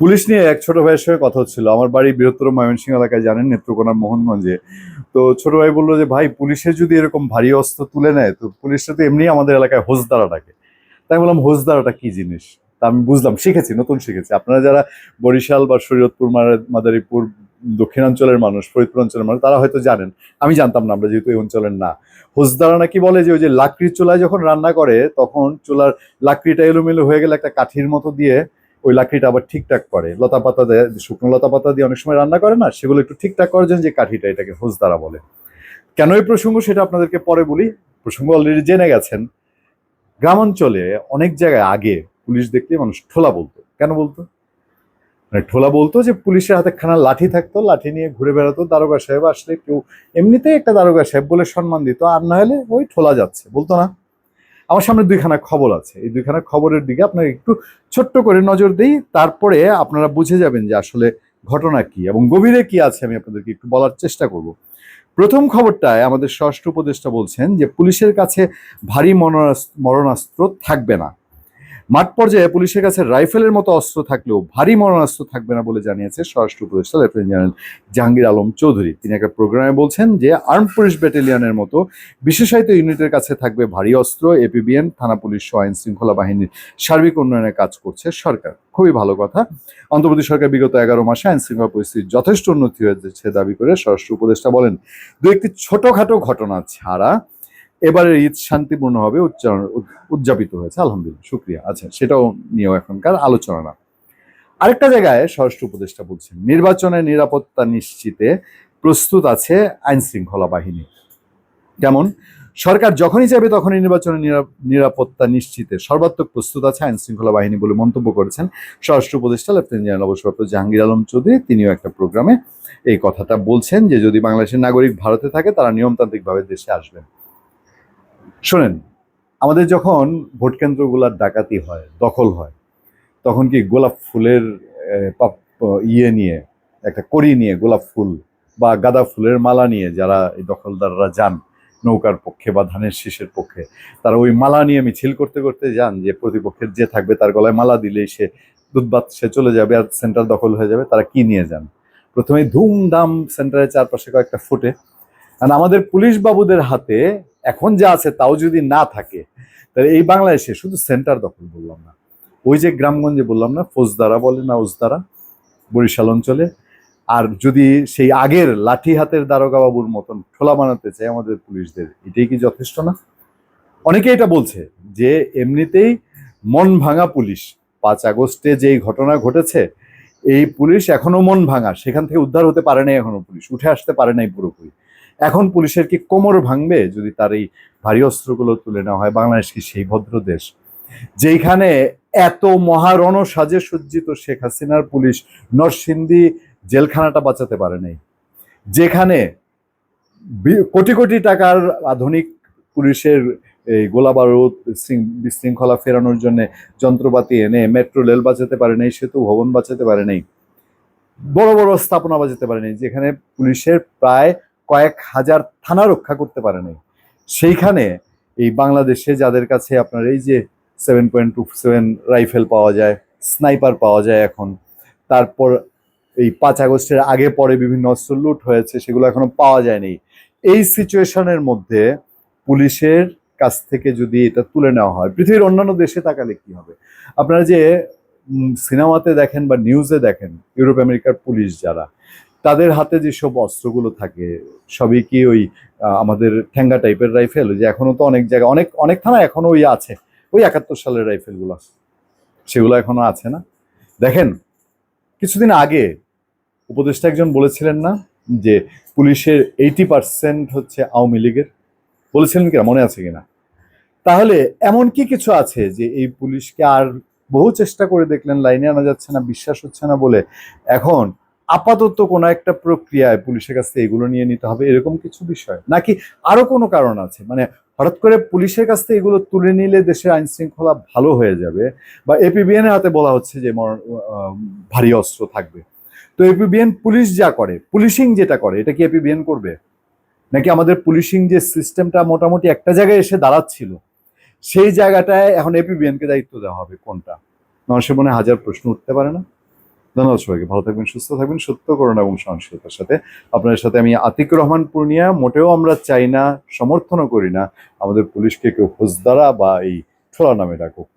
Police নিয়ে এক ছোট ভাইয়ের সঙ্গে কথা হচ্ছিল। আমার বাড়ি বৃহত্তর ময়মনসিংহ এলাকায় জানেন নেত্রকোনার মোহনগঞ্জে। তো ছোট ভাই বলল যে, ভাই, পুলিশে যদি এরকম ভারী অস্ত্র তুলে নেয়, তো পুলিশটা তো এমনি আমাদের এলাকায় হোসদারা ডাকে তাই বললাম হোসদারাটা কি জিনিস? তা আমি বুঝলাম, শিখেছি, নতুন শিখেছি। আপনারা যারা বরিশাল বা শরীয়তপুর মাদারীপুর, দক্ষিণাঞ্চলের মানুষ, ফরিদপুর অঞ্চলের মানুষ, তারা হয়তো জানেন। আমি জানতাম না, আমরা যেহেতু এই অঞ্চলের না। হোসদারা নাকি বলে যে, ওই যে লাকড়ির চুলায় যখন রান্না করে, তখন চুলার লাকড়িটা এলোমেলো হয়ে গেলে একটা কাঠির মতো দিয়ে ওই লাকড়িটা আবার ঠিকঠাক করে। লতা পাতা দেয় শুকনো লতা পাতা দিয়ে অনেক সময় রান্না করে না, সেগুলো একটু ঠিকঠাক করার জন্য যে কাঠিটা এটাকে হোসদারা বলে। কেন এই প্রসঙ্গ সেটা আপনাদেরকে পরে বলি। প্রসঙ্গ অলরেডি জেনে গেছেন। গ্রামাঞ্চলে অনেক জায়গায় আগে পুলিশ দেখলে মানুষ ঠোলা বলতো। কেন বলতো? মানে ঠোলা বলতো যে পুলিশের হাতে খানা লাঠি থাকতো, লাঠি নিয়ে ঘুরে বেড়াতো, দারোগা সাহেব আসলে কেউ এমনিতেই একটা দারোগা সাহেব বলে সম্মান দিত, আর না হলে ওই ঠোলা যাচ্ছে। বলতো না? আমার সামনে দুইখানা খবর আছে। এই দুইখানা খবরের দিকে আপনার একটু ছোট্ট করে নজর দিই, তারপরে আপনারা বুঝে যাবেন যে আসলে ঘটনা কি এবং গভীরে কি আছে আমি আপনাদেরকে একটু বলার চেষ্টা করব। প্রথম খবরটায় আমাদের ষষ্ঠ উপদেষ্টা বলছেন যে পুলিশের কাছে ভারী মরণাস- মরণাস্ত্র থাকবে না। মাঠ পর্যায়ে পুলিশের কাছে রাইফেলের মতো অস্ত্র থাকলেও ভারী মরণাস্ত্র থাকবে না বলে জানিয়েছে স্বরাষ্ট্র উপদেষ্টা লেফটেন্যান্ট জেনারেল জাহাঙ্গীর আলম চৌধুরী। তিনি একটা প্রোগ্রামে বলছেন যে আর্ম পুলিশ ব্যাটালিয়নের মতো বিশেষায়িত ইউনিটের কাছে থাকবে ভারী অস্ত্র, এপিবিএন, থানা পুলিশ সহ আইন শৃঙ্খলা বাহিনীর সার্বিক উন্নয়নে কাজ করছে সরকার। খুবই ভালো কথা। অন্তর্বর্তী সরকার বিগত এগারো মাসে আইন শৃঙ্খলা পরিস্থিতির যথেষ্ট উন্নতি হয়েছে দাবি করে স্বরাষ্ট্র উপদেষ্টা বলেন, দু একটি ছোটখাটো ঘটনা ছাড়া এবারের ঈদ শান্তিপূর্ণভাবে উচ্চারণ, উদ- উদযাপিত হয়েছে, আলহামদুলিল্লাহ, শুক্রিয়া। আচ্ছা সেটাও নিয়েও এখনকার আলোচনা। না আরেকটা জায়গায় স্বরাষ্ট্র উপদেষ্টা বলছেন নির্বাচনের নিরাপত্তা নিশ্চিতে প্রস্তুত আছে আইন শৃঙ্খলা বাহিনী। যেমন সরকার যখনই চাইবে তখনই নির্বাচনের নিরা- নিরাপত্তা নিশ্চিতে সর্বাত্মক প্রস্তুত আছে আইন শৃঙ্খলা বাহিনী বলে মন্তব্য করেছেন স্বরাষ্ট্র উপদেষ্টা লেফটেন্যান্ট জেনারেল অবসরপ্রাপ্ত জাহাঙ্গীর আলম চৌধুরী। তিনিও একটা প্রোগ্রামে এই কথাটা বলছেন যে, যদি বাংলাদেশের নাগরিক ভারতে থাকে, তারা নিয়মতান্ত্রিকভাবে দেশে আসবেন। শোনেন, আমাদের যখন ভোট কেন্দ্রগুলোর ডাকাতি হয়, দখল হয়, তখন কি গোলাপ ফুলের ইয়ে নিয়ে, একটা কড়ি নিয়ে গোলাপ ফুল বা গাঁদা ফুলের মালা নিয়ে যারা এই দখলদাররা যান, নৌকার পক্ষে বা ধানের শীষের পক্ষে, তারা ওই মালা নিয়ে মিছিল করতে করতে যান যে প্রতিপক্ষের যে থাকবে তার গলায় মালা দিলেই সে দুধবাত, সে চলে যাবে আর সেন্টার দখল হয়ে যাবে, তারা কি নিয়ে যান? প্রথমে ধুমধাম সেন্টারের চারপাশে কয়েকটা ফুটে, আর আমাদের পুলিশ বাবুদের হাতে এখন যা আছে তাও যদি না থাকে, তাহলে এই বাংলাদেশে শুধু সেন্টার দখল বললাম না। ওই যে গ্রামগঞ্জে বললাম না, ফৌজদারা বলে না ওজদারা বরিশাল অঞ্চলে। আর যদি সেই আগের লাঠি হাতের দারোগা বাবুর মতন ঠোলা বানাতে চাই আমাদের পুলিশদের, এটাই কি যথেষ্ট না? অনেকে এটা বলছে যে এমনিতেই মন ভাঙা পুলিশ। পাঁচ আগস্টে যেই ঘটনা ঘটেছে, এই পুলিশ এখনও মন ভাঙা। সেখান থেকে উদ্ধার হতে পারে নাই এখনও পুলিশ। উঠে আসতে পারে নাই পুরোপুরি। এখন পুলিশের কি কোমর ভাঙবে যদি তার এই ভারী অস্ত্রগুলো তুলে নেওয়া হয়? বাংলাদেশ কি সেই ভদ্র দেশ? যেখানে এত মহারণ সাজে সজ্জিত শেখ হাসিনার পুলিশ নরসিংদী জেলখানাটা বাঁচাতে পারে নাই। যেখানে কোটি কোটি টাকার আধুনিক পুলিশের এই গোলা বারুদ বিশৃঙ্খলা ফেরানোর জন্য যন্ত্রপাতি এনে মেট্রো রেল বাঁচাতে পারে নাই, সেতু ভবন বাঁচাতে পারে নাই, বড় বড় স্থাপনা বাঁচাতে পারে নাই, যেখানে পুলিশের প্রায় কয়েক হাজার থানা রক্ষা করতে পারে নাই। সেইখানে এই বাংলাদেশে যাদের কাছে আপনার এই যে seven point two seven rifle পাওয়া যায় স্নাইপার পাওয়া যায় এখন, তারপর এই পাঁচ আগস্টের আগে পরে বিভিন্ন অস্ত্র লুট হয়েছে, সেগুলো এখনও পাওয়া যায়নি। এই সিচুয়েশনের মধ্যে পুলিশের কাছ থেকে যদি এটা তুলে নেওয়া হয়, পৃথিবীর অন্যান্য দেশে তাকালে কি হবে? আপনারা যে সিনেমাতে দেখেন বা নিউজে দেখেন ইউরোপ আমেরিকার পুলিশ যারা তাদের হাতে যেসব অস্ত্রগুলো থাকে, সবই কি ওই আমাদের ঠেঙ্গা টাইপের রাইফেল যে এখনও তো অনেক জায়গায় অনেক অনেক থানা এখনও ওই আছে। ওই একাত্তর সালের রাইফেলগুলো সেগুলো এখনও আছে না? দেখেন, কিছুদিন আগে উপদেষ্টা একজন বলেছিলেন না যে পুলিশের এইটি পার্সেন্ট হচ্ছে আওয়ামী লীগের? বলেছিলেন কিনা? মনে আছে কিনা? তাহলে এমন কি কিছু আছে যে এই পুলিশকে আর বহু চেষ্টা করে দেখলেন, লাইনে আনা যাচ্ছে না, বিশ্বাস হচ্ছে না বলে? এখন আপাতত কোনো একটা প্রক্রিয়ায় পুলিশের কাছ থেকে এগুলো নিয়ে নিতে হবে, এরকম কিছু বিষয়? নাকি আরও কোনো কারণ আছে? মানে হঠাৎ করে পুলিশের কাছ থেকে এগুলো তুলে নিলে দেশের আইন শৃঙ্খলা ভালো হয়ে যাবে? বা এপিবিএন হাতে বলা হচ্ছে যে ভারী অস্ত্র থাকবে। তো এপিবিএন পুলিশ যা করে, পুলিশিং যেটা করে, এটা কি এপিবিএন করবে? নাকি আমাদের পুলিশিং যে সিস্টেমটা মোটামুটি একটা জায়গায় এসে দাঁড়াচ্ছিল, সেই জায়গাটায় এখন এপিবিএন কে দায়িত্ব দেওয়া হবে, কোনটা? মানুষের মনে হাজার প্রশ্ন উঠতে পারে না? ধন্যবাদ সবাইকে। ভালো থাকবেন, সুস্থ থাকবেন। সত্য করোনা এবং সহনশীলতার সাথে আপনার সাথে আমি আতিকুর রহমান পূর্ণিয়া। মোটেও আমরা চাই না, সমর্থনও করি না। আমাদের পুলিশকে কেউ হোসদারা বা এই ঠোলা নামে ডাকুক।